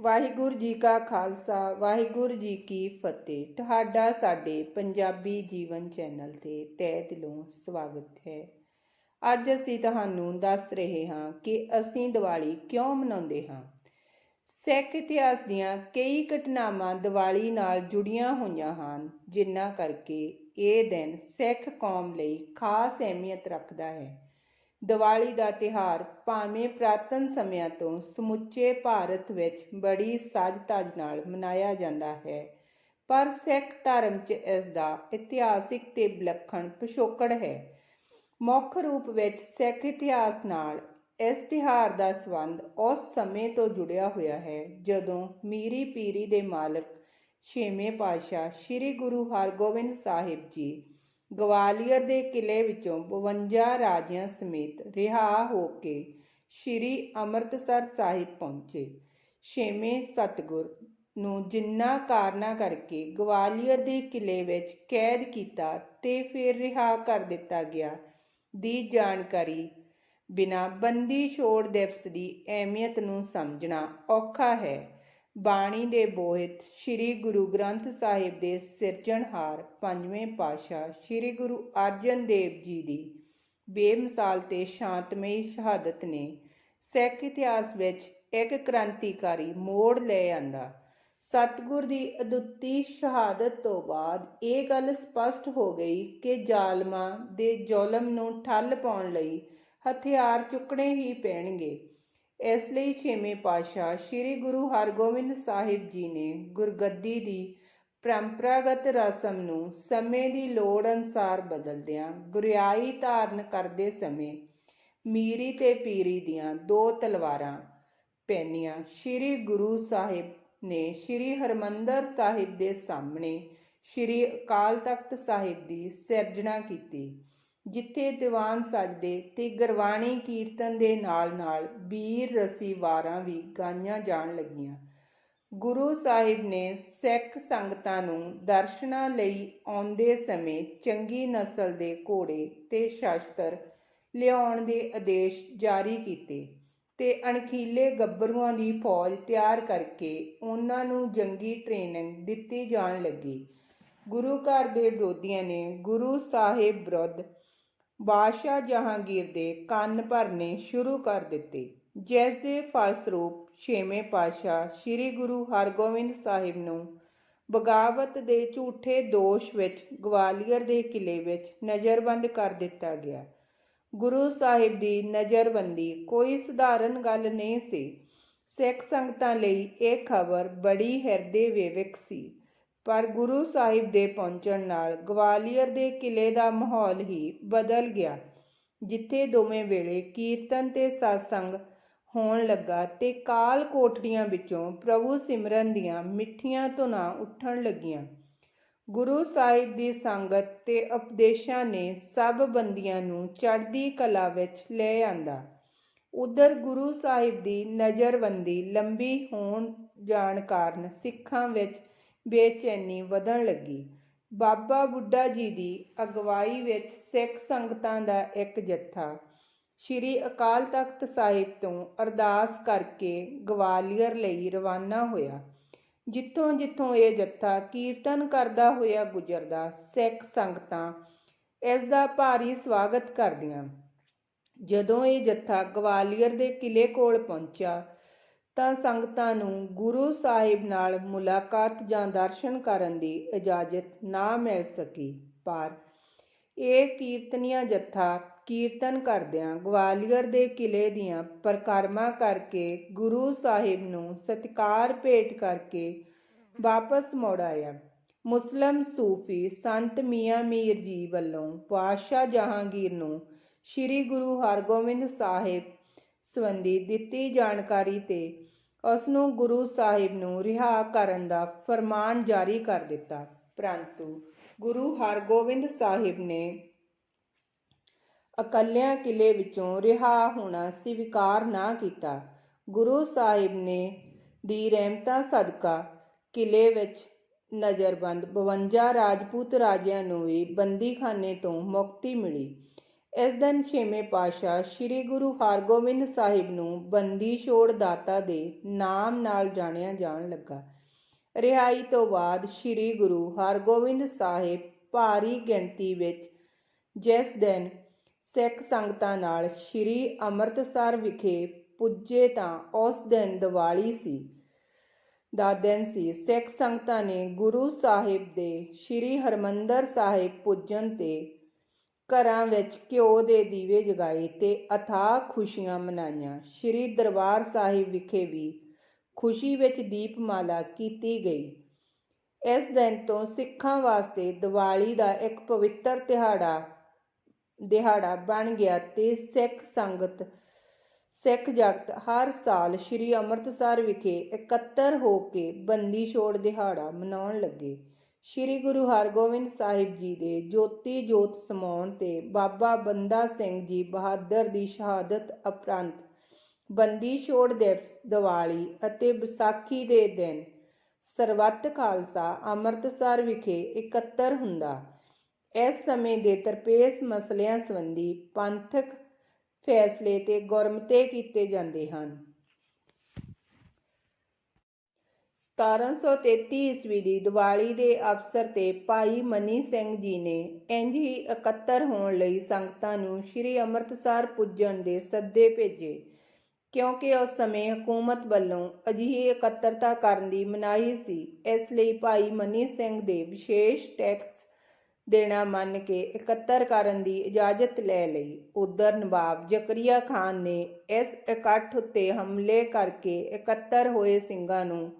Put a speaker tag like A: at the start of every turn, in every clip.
A: ਵਾਹਿਗੁਰੂ ਜੀ ਕਾ ਖਾਲਸਾ, ਵਾਹਿਗੁਰੂ ਜੀ ਕੀ ਫਤਿਹ। ਤੁਹਾਡਾ ਸਾਡੇ ਪੰਜਾਬੀ ਜੀਵਨ ਚੈਨਲ ਤੇ ਤਹਿ ਦਿਲੋਂ ਸਵਾਗਤ ਹੈ। ਅੱਜ ਅਸੀਂ ਤੁਹਾਨੂੰ ਦੱਸ ਰਹੇ ਹਾਂ ਕਿ ਅਸੀਂ ਦੀਵਾਲੀ ਕਿਉਂ ਮਨਾਉਂਦੇ ਹਾਂ। ਸਿੱਖ ਇਤਿਹਾਸ ਦੀਆਂ ਕਈ ਘਟਨਾਵਾਂ ਦੀਵਾਲੀ ਨਾਲ ਜੁੜੀਆਂ ਹੋਈਆਂ ਹਨ, ਜਿਨ੍ਹਾਂ ਕਰਕੇ ਇਹ ਦਿਨ ਸਿੱਖ ਕੌਮ ਲਈ ਖਾਸ ਅਹਿਮੀਅਤ ਰੱਖਦਾ ਹੈ। ਦੀਵਾਲੀ ਦਾ ਤਿਹਾਰ ਭਾਵੇਂ ਪ੍ਰਾਤਨ ਸਮਿਆਂ ਤੋਂ ਸਮੁੱਚੇ ਭਾਰਤ ਵਿੱਚ ਬੜੀ ਸਾਜ-ਧਜ ਨਾਲ ਮਨਾਇਆ ਜਾਂਦਾ ਹੈ, ਪਰ ਸਿੱਖ ਧਰਮ 'ਚ ਇਸ ਦਾ ਇਤਿਹਾਸਿਕ ਤੇ ਵਿਲੱਖਣ ਪਿਛੋਕੜ ਹੈ। ਮੁੱਖ ਰੂਪ ਵਿੱਚ ਸਿੱਖ ਇਤਿਹਾਸ ਨਾਲ ਇਸ ਤਿਹਾਰ ਦਾ ਸੰਬੰਧ ਉਸ ਸਮੇਂ ਤੋਂ ਜੁੜਿਆ ਹੋਇਆ ਹੈ, ਜਦੋਂ ਮੀਰੀ ਪੀਰੀ ਦੇ ਮਾਲਕ ਛੇਵੇਂ ਪਾਤਸ਼ਾਹ ਸ੍ਰੀ ਗੁਰੂ ਹਰਗੋਬਿੰਦ ਸਾਹਿਬ ਜੀ ਗਵਾਲੀਅਰ ਦੇ ਕਿਲੇ ਵਿੱਚੋਂ 52 ਰਾਜਿਆਂ ਸਮੇਤ ਰਿਹਾ ਹੋ ਕੇ ਸ੍ਰੀ ਅੰਮ੍ਰਿਤਸਰ ਸਾਹਿਬ ਪਹੁੰਚੇ। ਛੇਵੇਂ ਸਤਗੁਰ ਨੂੰ ਜਿੰਨਾ ਕਾਰਨਾ ਕਰਕੇ ਗਵਾਲੀਅਰ ਦੇ ਕਿਲੇ ਵਿੱਚ ਕੈਦ ਕੀਤਾ ਤੇ ਫਿਰ ਰਿਹਾ ਕਰ ਦਿੱਤਾ ਗਿਆ, ਦੀ ਜਾਣਕਾਰੀ ਬਿਨਾ ਬੰਦੀ ਛੋੜ ਦਿਵਸ ਦੀ ਅਹਿਮੀਅਤ ਨੂੰ ਸਮਝਣਾ ਔਖਾ ਹੈ। ਬਾਣੀ ਦੇ ਬੋਹਿਤ ਸ੍ਰੀ ਗੁਰੂ ਗ੍ਰੰਥ ਸਾਹਿਬ ਦੇ ਸਿਰਜਣਹਾਰ ਪੰਜਵੇਂ ਪਾਤਸ਼ਾਹ ਸ੍ਰੀ ਗੁਰੂ ਅਰਜਨ ਦੇਵ ਜੀ ਦੀ ਬੇਮਿਸਾਲ ਤੇ ਸ਼ਾਂਤਮਈ ਸ਼ਹਾਦਤ ਨੇ ਸਿੱਖ ਇਤਿਹਾਸ ਵਿੱਚ ਇੱਕ ਕ੍ਰਾਂਤੀਕਾਰੀ ਮੋੜ ਲੈ ਆਂਦਾ। ਸਤਗੁਰ ਦੀ ਅਦੁੱਤੀ ਸ਼ਹਾਦਤ ਤੋਂ ਬਾਅਦ ਇਹ ਗੱਲ ਸਪਸ਼ਟ ਹੋ ਗਈ ਕਿ ਜ਼ਾਲਮਾਂ ਦੇ ਜ਼ੁਲਮ ਨੂੰ ਠੱਲ ਪਾਉਣ ਲਈ ਹਥਿਆਰ ਚੁੱਕਣੇ ਹੀ ਪੈਣਗੇ। ਇਸ ਲਈ ਛੇਵੇਂ ਪਾਤਸ਼ਾਹ ਸ੍ਰੀ ਗੁਰੂ ਹਰਗੋਬਿੰਦ ਸਾਹਿਬ ਜੀ ਨੇ ਗੁਰਗੱਦੀ ਦੀ ਪਰੰਪਰਾਗਤ ਰਸਮ ਨੂੰ ਸਮੇਂ ਦੀ ਲੋੜ ਅਨੁਸਾਰ ਬਦਲਦਿਆਂ ਗੁਰਿਆਈ ਧਾਰਨ ਕਰਦੇ ਸਮੇਂ ਮੀਰੀ ਤੇ ਪੀਰੀ ਦੀਆਂ ਦੋ ਤਲਵਾਰਾਂ ਪਹਿਨੀਆਂ ਸ੍ਰੀ ਗੁਰੂ ਸਾਹਿਬ ਨੇ ਸ੍ਰੀ ਹਰਮੰਦਰ ਸਾਹਿਬ ਦੇ ਸਾਹਮਣੇ ਸ੍ਰੀ ਅਕਾਲ ਤਖਤ ਸਾਹਿਬ ਦੀ ਸਿਰਜਣਾ ਕੀਤੀ। ਜਿੱਥੇ ਦੀਵਾਨ ਸਜਦੇ ਤੇ ਗਰਵਾਣੀ ਕੀਰਤਨ ਦੇ ਨਾਲ-ਨਾਲ ਵੀਰ ਰਸੀ ਵਾਰਾਂ ਵੀ ਗਾਈਆਂ ਜਾਣ ਲੱਗੀਆਂ। ਗੁਰੂ ਸਾਹਿਬ ਨੇ ਸਿੱਖ ਸੰਗਤਾਂ ਨੂੰ ਦਰਸ਼ਨਾਂ ਲਈ ਆਉਂਦੇ ਸਮੇਂ ਚੰਗੀ ਨਸਲ ਦੇ ਘੋੜੇ ਤੇ ਸ਼ਾਸਤਰ ਲਿਆਉਣ ਦੇ ਆਦੇਸ਼ ਜਾਰੀ ਕੀਤੇ ਤੇ ਅਣਖੀਲੇ ਗੱਭਰੂਆਂ ਦੀ ਫੌਜ ਤਿਆਰ ਕਰਕੇ ਉਹਨਾਂ ਨੂੰ ਜੰਗੀ ਟ੍ਰੇਨਿੰਗ ਦਿੱਤੀ ਜਾਣ ਲੱਗੀ। ਗੁਰੂ ਘਰ ਦੇ ਵਿਰੋਧੀਆਂ ਨੇ ਗੁਰੂ ਸਾਹਿਬ ਵਿਰੁੱਧ ਬਾਦਸ਼ਾਹ ਜਹਾਂਗੀਰ ਦੇ ਕੰਨ ਭਰਨੇ ਸ਼ੁਰੂ ਕਰ ਦਿੱਤੇ, ਜਿਸ ਦੇ ਫਲਸਰੂਪ ਛੇਵੇਂ ਪਾਤਸ਼ਾਹ ਸ੍ਰੀ ਗੁਰੂ ਹਰਗੋਬਿੰਦ ਸਾਹਿਬ ਨੂੰ ਬਗਾਵਤ ਦੇ ਝੂਠੇ ਦੋਸ਼ ਵਿੱਚ ਗਵਾਲੀਅਰ ਦੇ ਕਿਲੇ ਵਿੱਚ ਨਜ਼ਰਬੰਦ ਕਰ ਦਿੱਤਾ ਗਿਆ। ਗੁਰੂ ਸਾਹਿਬ ਦੀ ਨਜ਼ਰਬੰਦੀ ਕੋਈ ਸਧਾਰਨ ਗੱਲ ਨਹੀਂ ਸੀ। ਸਿੱਖ ਸੰਗਤਾਂ ਲਈ ਇਹ ਖਬਰ ਬੜੀ ਹਿਰਦੇ ਵੇਵਕ ਸੀ। ਪਰ ਗੁਰੂ ਸਾਹਿਬ ਦੇ ਪਹੁੰਚਣ ਨਾਲ ਗਵਾਲੀਅਰ ਦੇ ਕਿਲੇ ਦਾ ਮਾਹੌਲ ਹੀ ਬਦਲ ਗਿਆ, ਜਿੱਥੇ ਦੋਵੇਂ ਵੇਲੇ ਕੀਰਤਨ ਤੇ satsang ਹੋਣ ਲੱਗਾ ਤੇ ਕਾਲ ਕੋਠੜੀਆਂ ਵਿੱਚੋਂ ਪ੍ਰਭੂ ਸਿਮਰਨ ਦੀਆਂ ਮਿੱਠੀਆਂ ਧੁਨਾਂ ਉੱਠਣ ਲੱਗੀਆਂ। ਗੁਰੂ ਸਾਹਿਬ ਦੀ ਸੰਗਤ ਤੇ ਉਪਦੇਸ਼ਾਂ ਨੇ ਸਭ ਬੰਦੀਆਂ ਨੂੰ ਚੜ੍ਹਦੀ ਕਲਾ ਵਿੱਚ ਲੈ ਆਂਦਾ। ਉਧਰ ਗੁਰੂ ਸਾਹਿਬ ਦੀ ਨਜ਼ਰਬੰਦੀ ਲੰਬੀ ਹੋਣ ਜਾਣ ਕਾਰਨ ਸਿੱਖਾਂ ਵਿੱਚ ਬੇਚੈਨੀ ਵਧਣ ਲੱਗੀ। ਬਾਬਾ ਬੁੱਢਾ ਜੀ ਦੀ ਅਗਵਾਈ ਵਿੱਚ ਸਿੱਖ ਸੰਗਤਾਂ ਦਾ ਇੱਕ ਜੱਥਾ ਸ੍ਰੀ ਅਕਾਲ ਤਖਤ ਸਾਹਿਬ ਤੋਂ ਅਰਦਾਸ ਕਰਕੇ ਗਵਾਲੀਅਰ ਲਈ ਰਵਾਨਾ ਹੋਇਆ ਜਿੱਥੋਂ ਜਿੱਥੋਂ ਇਹ ਜੱਥਾ ਕੀਰਤਨ ਕਰਦਾ ਹੋਇਆ ਗੁਜ਼ਰਦਾ ਸਿੱਖ ਸੰਗਤਾਂ ਇਸ ਦਾ ਭਾਰੀ ਸਵਾਗਤ ਕਰਦੀਆਂ। ਜਦੋਂ ਇਹ ਜੱਥਾ ਗਵਾਲੀਅਰ ਦੇ ਕਿਲੇ ਕੋਲ ਪਹੁੰਚਿਆ ਤਾਂ ਸੰਗਤਾਂ ਨੂੰ ਗੁਰੂ ਸਾਹਿਬ ਨਾਲ ਮੁਲਾਕਾਤ ਜਾਂ ਦਰਸ਼ਨ ਕਰਨ ਦੀ ਇਜਾਜ਼ਤ ਨਾ ਮਿਲ ਸਕੀ। ਪਰ ਇਹ ਕੀਰਤਨੀਆ ਜੱਥਾ ਕੀਰਤਨ ਕਰਦਿਆਂ ਗਵਾਲੀਅਰ ਦੇ ਕਿਲੇ ਦੀਆਂ ਪਰਕਰਮਾ ਕਰਕੇ ਗੁਰੂ ਸਾਹਿਬ ਨੂੰ ਸਤਿਕਾਰ ਭੇਟ ਕਰਕੇ ਵਾਪਸ ਮੁੜ ਆਇਆ। ਮੁਸਲਮ ਸੂਫੀ ਸੰਤ ਮੀਆਂ ਮੀਰ ਜੀ ਵੱਲੋਂ ਬਾਦਸ਼ਾਹ ਜਹਾਂਗੀਰ ਨੂੰ ਸ੍ਰੀ ਗੁਰੂ ਹਰਗੋਬਿੰਦ ਸਾਹਿਬ ਸੰਬੰਧੀ ਦਿੱਤੀ ਜਾਣਕਾਰੀ ਤੇ ਉਸ ਨੂੰ ਗੁਰੂ ਸਾਹਿਬ ਨੂੰ ਰਿਹਾ ਕਰਨ ਦਾ ਫਰਮਾਨ ਜਾਰੀ ਕਰ ਦਿੱਤਾ। ਪਰੰਤੂ ਗੁਰੂ ਹਰਗੋਬਿੰਦ ਸਾਹਿਬ ਨੇ ਇਕੱਲਿਆਂ ਕਿਲੇ ਵਿੱਚੋਂ ਰਿਹਾ ਹੋਣਾ ਸਵੀਕਾਰ ਨਾ ਕੀਤਾ। ਗੁਰੂ ਸਾਹਿਬ ਨੇ ਦੀ ਰਹਿਮਤਾਂ ਸਦਕਾ ਕਿਲੇ ਵਿੱਚ ਨਜ਼ਰਬੰਦ 52 ਰਾਜਪੂਤ ਰਾਜਿਆਂ ਨੂੰ ਵੀ ਬੰਦੀਖਾਨੇ ਤੋਂ ਮੁਕਤੀ ਮਿਲੀ। ਇਸ ਦਿਨ ਛੇਵੇਂ ਪਾਤਸ਼ਾਹ ਸ੍ਰੀ ਗੁਰੂ ਹਰਗੋਬਿੰਦ ਸਾਹਿਬ ਨੂੰ ਬੰਦੀ ਛੋੜ ਦਾਤਾ ਦੇ ਨਾਮ ਨਾਲ ਜਾਣਿਆ ਜਾਣ ਲੱਗਾ। ਰਿਹਾਈ ਤੋਂ ਬਾਅਦ ਸ੍ਰੀ ਗੁਰੂ ਹਰਗੋਬਿੰਦ ਸਾਹਿਬ ਭਾਰੀ ਗਿਣਤੀ ਵਿੱਚ ਜਿਸ ਦਿਨ ਸਿੱਖ ਸੰਗਤਾਂ ਨਾਲ ਸ੍ਰੀ ਅੰਮ੍ਰਿਤਸਰ ਵਿਖੇ ਪੁੱਜੇ ਤਾਂ ਉਸ ਦਿਨ ਦੀਵਾਲੀ ਸੀ, ਦਾ ਦਿਨ ਸੀ। ਸਿੱਖ ਸੰਗਤਾਂ ਨੇ ਗੁਰੂ ਸਾਹਿਬ ਦੇ ਸ੍ਰੀ ਹਰਮੰਦਰ ਸਾਹਿਬ ਪੁੱਜਣ ਤੇ ਘਰਾਂ ਵਿੱਚ ਘਿਓ ਦੇ ਦੀਵੇ ਜਗਾਏ ਤੇ ਅਥਾਹ ਖੁਸ਼ੀਆਂ ਮਨਾਈਆਂ। ਸ੍ਰੀ ਦਰਬਾਰ ਸਾਹਿਬ ਵਿਖੇ ਵੀ ਖੁਸ਼ੀ ਵਿੱਚ ਦੀਪਮਾਲਾ ਕੀਤੀ ਗਈ। ਇਸ ਦਿਨ ਤੋਂ ਸਿੱਖਾਂ ਵਾਸਤੇ ਦੀਵਾਲੀ ਦਾ ਇੱਕ ਪਵਿੱਤਰ ਦਿਹਾੜਾ ਦਿਹਾੜਾ ਬਣ ਗਿਆ ਤੇ ਸਿੱਖ ਸੰਗਤ, ਸਿੱਖ ਜਗਤ ਹਰ ਸਾਲ ਸ੍ਰੀ ਅੰਮ੍ਰਿਤਸਰ ਵਿਖੇ ਇਕੱਤਰ ਹੋ ਕੇ ਬੰਦੀ ਛੋੜ ਦਿਹਾੜਾ ਮਨਾਉਣ ਲੱਗੇ। ਸ੍ਰੀ ਗੁਰੂ ਹਰਗੋਬਿੰਦ ਸਾਹਿਬ ਜੀ ਦੇ ਜੋਤੀ ਜੋਤ ਸਮਾਉਣ ਤੇ ਬਾਬਾ ਬੰਦਾ ਸਿੰਘ ਜੀ ਬਹਾਦਰ ਦੀ ਸ਼ਹਾਦਤ ਉਪਰੰਤ ਬੰਦੀ ਛੋੜ ਦਿਵਸ ਦੀਵਾਲੀ ਅਤੇ ਵਿਸਾਖੀ ਦੇ ਦਿਨ ਸਰਬੱਤ ਖਾਲਸਾ ਅੰਮ੍ਰਿਤਸਰ ਵਿਖੇ ਇਕੱਤਰ ਹੁੰਦਾ। ਇਸ ਸਮੇਂ ਦੇ ਤਰਪੇਸ ਮਸਲਿਆਂ ਸੰਬੰਧੀ ਪੰਥਕ ਫੈਸਲੇ ਤੇ ਗੁਰਮਤੇ ਕੀਤੇ ਜਾਂਦੇ ਹਨ। 1733 ਈਸਵੀ ਦੀ ਦੀਵਾਲੀ ਦੇ ਅਵਸਰ ਤੇ ਭਾਈ ਮਨੀ ਸਿੰਘ ਜੀ ਨੇ ਇੰਜ ਹੀ ਇਕੱਤਰ ਹੋਣ ਲਈ ਸੰਗਤਾਂ ਨੂੰ ਸ੍ਰੀ ਅੰਮ੍ਰਿਤਸਰ ਪੁੱਜਣ ਦੇ ਸੱਦੇ ਭੇਜੇ, ਕਿਉਂਕਿ ਉਸ ਸਮੇਂ ਹਕੂਮਤ ਵੱਲੋਂ ਅਜਿਹੀ ਇਕੱਤਰਤਾ ਕਰਨ ਦੀ ਮਨਾਹੀ ਸੀ। ਇਸ ਲਈ ਭਾਈ ਮਨੀ ਸਿੰਘ ਦੇ ਵਿਸ਼ੇਸ਼ ਟੈਕਸ ਦੇਣਾ ਮੰਨ ਕੇ ਇਕੱਤਰ ਕਰਨ ਦੀ ਇਜਾਜ਼ਤ ਲੈ ਲਈ। ਉਧਰ ਨਵਾਬ ਜ਼ਕਰੀਆ ਖਾਨ ਨੇ ਇਸ ਇਕੱਠ ਉੱਤੇ ਹਮਲੇ ਕਰਕੇ ਇਕੱਤਰ ਹੋਏ ਸਿੰਘਾਂ ਨੂੰ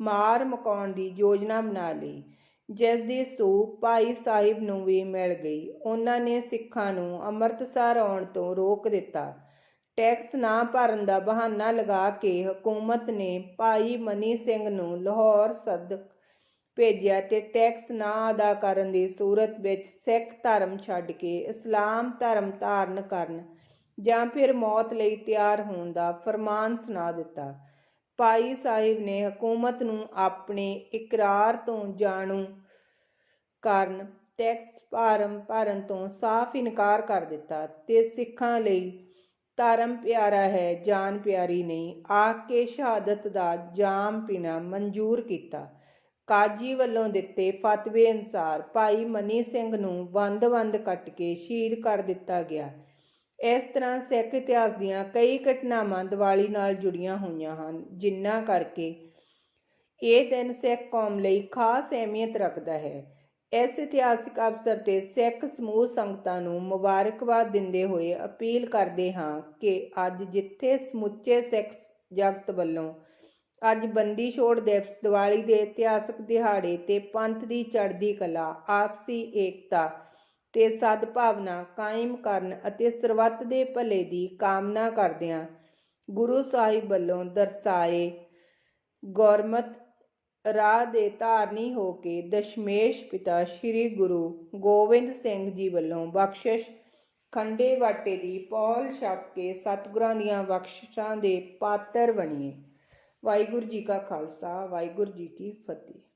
A: ਮਾਰ ਮਕਾਉਣ ਦੀ ਯੋਜਨਾ ਬਣਾ ਲਈ ਜਿਸ ਦੀ ਸੂਹ ਭਾਈ ਸਾਹਿਬ ਨੂੰ ਵੀ ਮਿਲ ਗਈ। ਉਹਨਾਂ ਨੇ ਸਿੱਖਾਂ ਨੂੰ ਅੰਮ੍ਰਿਤਸਰ ਆਉਣ ਤੋਂ ਰੋਕ ਦਿੱਤਾ। ਟੈਕਸ ਨਾ ਭਰਨ ਦਾ ਬਹਾਨਾ ਲਗਾ ਕੇ ਹਕੂਮਤ ਨੇ ਭਾਈ ਮਨੀ ਸਿੰਘ ਨੂੰ ਲਾਹੌਰ ਸੱਦ ਭੇਜਿਆ ਤੇ ਟੈਕਸ ਨਾ ਅਦਾ ਕਰਨ ਦੀ ਸੂਰਤ ਵਿੱਚ ਸਿੱਖ ਧਰਮ ਛੱਡ ਕੇ ਇਸਲਾਮ ਧਰਮ ਧਾਰਨ ਕਰਨ ਜਾਂ ਫਿਰ ਮੌਤ ਲਈ ਤਿਆਰ ਹੋਣ ਦਾ ਫਰਮਾਨ ਸੁਣਾ ਦਿੱਤਾ। ਭਾਈ ਸਾਹਿਬ ਨੇ ਹਕੂਮਤ ਨੂੰ ਆਪਣੇ ਇਕਰਾਰ ਤੋਂ ਜਾਣੂ ਕਾਰਨ, ਟੈਕਸ ਭਾਰਮ ਭਰਨ ਤੋਂ ਸਾਫ਼ ਇਨਕਾਰ ਕਰ ਦਿੱਤਾ ਤੇ ਸਿੱਖਾਂ ਲਈ ਧਰਮ ਪਿਆਰਾ ਹੈ, ਜਾਨ ਪਿਆਰੀ ਨਹੀਂ। ਆਖ ਕੇ ਸ਼ਹਾਦਤ ਦਾ ਜਾਮ ਪੀਣਾ ਮਨਜ਼ੂਰ ਕੀਤਾ। ਕਾਜੀ ਵੱਲੋਂ ਦਿੱਤੇ ਫਤਵੇ ਅਨੁਸਾਰ ਭਾਈ ਮਨੀ ਸਿੰਘ ਨੂੰ ਵੰਦ-ਵੰਦ ਕੱਟ ਕੇ ਸ਼ਹੀਦ ਕਰ ਦਿੱਤਾ ਗਿਆ। ਇਸ ਤਰ੍ਹਾਂ ਸਿੱਖ ਇਤਿਹਾਸ ਦੀਆਂ ਕਈ ਘਟਨਾਵਾਂ ਦੀਵਾਲੀ ਨਾਲ ਜੁੜੀਆਂ ਹੋਈਆਂ ਹਨ, ਜਿਨ੍ਹਾਂ ਕਰਕੇ ਇਹ ਦਿਨ ਸਿੱਖ ਕੌਮ ਲਈ ਖਾਸ ਅਹਿਮੀਅਤ ਰੱਖਦਾ ਹੈ। ਇਸ ਇਤਿਹਾਸਿਕ ਅਵਸਰ ਤੇ ਸਿੱਖ ਸਮੂਹ ਸੰਗਤਾਂ ਨੂੰ ਮੁਬਾਰਕਬਾਦ ਦਿੰਦੇ ਹੋਏ ਅਪੀਲ ਕਰਦੇ ਹਾਂ ਕਿ ਅੱਜ ਜਿੱਥੇ ਸਮੁੱਚੇ ਸਿੱਖ ਜਗਤ ਵੱਲੋਂ ਅੱਜ ਬੰਦੀ ਛੋੜ ਦਿਵਸ, ਦੀਵਾਲੀ ਦੇ ਇਤਿਹਾਸਕ ਦਿਹਾੜੇ ਤੇ ਪੰਥ ਦੀ ਚੜ੍ਹਦੀ ਕਲਾ, ਆਪਸੀ ਏਕਤਾ ਤੇ ਸਦਭਾਵਨਾ ਕਾਇਮ ਕਰਨ ਅਤੇ ਸਰਬੱਤ ਦੇ ਭਲੇ ਦੀ ਕਾਮਨਾ ਕਰਦਿਆਂ ਗੁਰੂ ਸਾਹਿਬ ਵੱਲੋਂ ਦਰਸਾਏ ਗੁਰਮਤ ਰਾਹ ਦੇ ਧਾਰਨੀ ਹੋ ਕੇ ਦਸ਼ਮੇਸ਼ ਪਿਤਾ ਸ੍ਰੀ ਗੁਰੂ ਗੋਬਿੰਦ ਸਿੰਘ ਜੀ ਵੱਲੋਂ ਬਖਸ਼ਿਸ਼ ਖੰਡੇ ਵਾਟੇ ਦੀ ਪੌਲ ਛਕ ਕੇ ਸਤਿਗੁਰਾਂ ਦੀਆਂ ਬਖਸ਼ਿਸ਼ਾਂ ਦੇ ਪਾਤਰ ਬਣੀਏ। ਵਾਹਿਗੁਰੂ ਜੀ ਕਾ ਖਾਲਸਾ, ਵਾਹਿਗੁਰੂ ਜੀ ਕੀ ਫਤਿਹ।